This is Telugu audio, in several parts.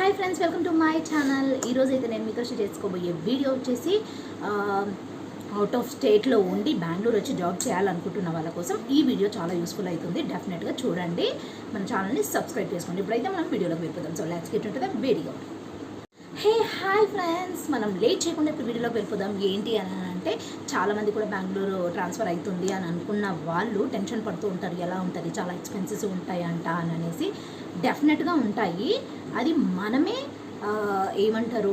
Hi friends welcome to my channel. ఈరోజు అయితే నేను మీతో షేర్ చేసుకోబోయే వీడియో వచ్చేసి అవుట్ ఆఫ్ స్టేట్లో ఉండి బెంగళూరు వచ్చి జాబ్ చేయాలనుకుంటున్న వాళ్ళ కోసం ఈ వీడియో చాలా యూస్ఫుల్ అవుతుంది డెఫినెట్గా చూడండి. మన ఛానల్ని సబ్స్క్రైబ్ చేసుకోండి. ఇప్పుడైతే మనం వీడియోలోకి వెళ్ళిపోతాం సో లెట్స్ గెట్ ఉంటుంది వీడియో హే హాయ్ ఫ్రెండ్స్ మనం లేట్ చేయకుండా ఇప్పుడు వీడియోలోకి వెళ్ళిపోదాం. ఏంటి అని అంటే చాలామంది కూడా బెంగళూరు ట్రాన్స్ఫర్ అవుతుంది అని అనుకున్న వాళ్ళు టెన్షన్ పడుతూ ఉంటారు. ఎలా ఉంటుంది? చాలా ఎక్స్పెన్సెస్ ఉంటాయి అంట అని అనేసి డెఫినెట్గా ఉంటాయి. అది మనమే ఏమంటారు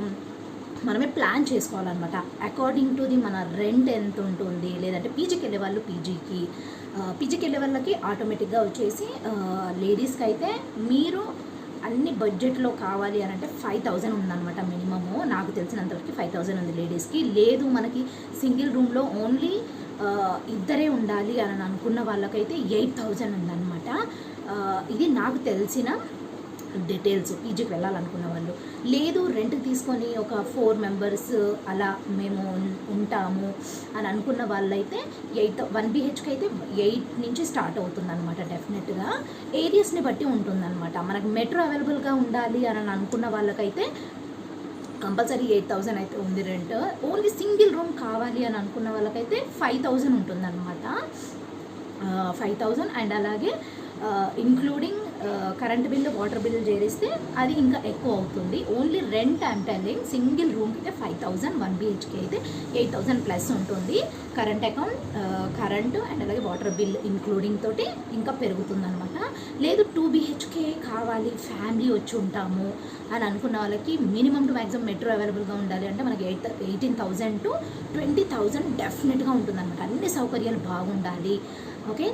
మనమే ప్లాన్ చేసుకోవాలన్నమాట. అకార్డింగ్ టు ది మన రెంట్ ఎంత ఉంటుంది లేదంటే పీజీకి వెళ్ళే వాళ్ళు పీజీకి పీజీకి వెళ్ళే వాళ్ళకి ఆటోమేటిక్గా వచ్చేసి లేడీస్కి అయితే మీరు అన్ని బడ్జెట్లో కావాలి అని అంటే ఫైవ్ థౌజండ్ ఉందన్నమాట మినిమము. నాకు తెలిసినంతవరకు ఫైవ్ థౌజండ్ ఉంది లేడీస్కి. లేదు మనకి సింగిల్ రూమ్లో ఓన్లీ ఇద్దరే ఉండాలి అని అనుకున్న వాళ్ళకైతే ఎయిట్ థౌజండ్ ఉందన్నమాట. ఇది నాకు తెలిసిన డీటెయిల్స్ పీజీకి వెళ్ళాలనుకున్న వాళ్ళు. లేదు రెంట్ తీసుకొని ఒక ఫోర్ మెంబర్స్ అలా మేము ఉంటాము అని అనుకున్న వాళ్ళైతే ఎయిట్ వన్ బిహెచ్కి అయితే ఎయిట్ నుంచి స్టార్ట్ అవుతుంది అనమాట డెఫినెట్గా. ఏరియాస్ని బట్టి ఉంటుందన్నమాట. మనకు మెట్రో అవైలబుల్గా ఉండాలి అని అనుకున్న వాళ్ళకైతే కంపల్సరీ ఎయిట్ థౌజండ్ అయితే ఉంది రెంట్. ఓన్లీ సింగిల్ రూమ్ కావాలి అని అనుకున్న వాళ్ళకైతే ఫైవ్ థౌజండ్ ఉంటుందన్నమాట. ఫైవ్ థౌజండ్ అండ్ అలాగే including current bill water bill చేరిస్తే అది ఇంకా ఎక్కువ అవుతుంది. Only rent I'm telling single రూమ్కి అయితే ఫైవ్ థౌజండ్ వన్ బిహెచ్కే అయితే ఎయిట్ థౌజండ్ ప్లస్ ఉంటుంది. కరెంట్ అకౌంట్ కరెంటు అండ్ అలాగే వాటర్ బిల్ ఇంక్లూడింగ్ తోటి ఇంకా పెరుగుతుందనమాట లేదు టూ బిహెచ్కే కావాలి ఫ్యామిలీ వచ్చి ఉంటాము అని అనుకున్న వాళ్ళకి మినిమం టు మ్యాక్సిమం మెట్రో అవైలబుల్గా ఉండాలి అంటే మనకి eight eighteen thousand to twenty thousand డెఫినెట్గా ఉంటుందన్నమాట. అన్ని సౌకర్యాలు బాగుండాలి. ఓకే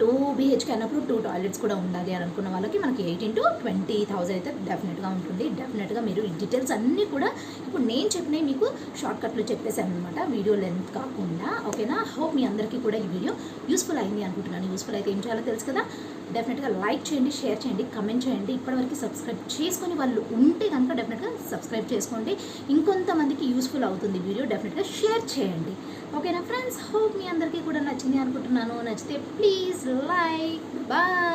టూ బీహెచ్కే అన్నప్పుడు టూ టాయిలెట్స్ కూడా ఉండాలి అని అనుకున్న వాళ్ళకి మనకి ఎయిటీన్ టు ట్వంటీ థౌజండ్ అయితే డెఫినెట్గా ఉంటుంది. డెఫినెట్గా మీరు ఈ డీటెయిల్స్ అన్నీ కూడా ఇప్పుడు నేను చెప్పినవి మీకు షార్ట్ కట్లో చెప్పేశాను అనమాట వీడియో లెంత్ కాకుండా ఓకేనా హోప్ మీ అందరికీ కూడా ఈ వీడియో యూస్ఫుల్ అయింది అనుకుంటున్నాను. యూస్ఫుల్ అయితే ఏం చేయాలో తెలుసు కదా? డెఫినెట్గా లైక్ చేయండి షేర్ చేయండి కమెంట్ చేయండి. ఇప్పటివరకు సబ్స్క్రైబ్ చేసుకుని వాళ్ళు ఉంటే కనుక డెఫినెట్గా సబ్స్క్రైబ్ చేసుకోండి. ఇంకొంతమందికి యూస్ఫుల్ అవుతుంది వీడియో డెఫినెట్గా షేర్ చేయండి. ఓకేనా ఫ్రెండ్స్ హోప్ మీ అందరికీ కూడా నచ్చింది అనుకుంటున్నాను. నచ్చితే ప్లీజ్ లైక్ బాయ్.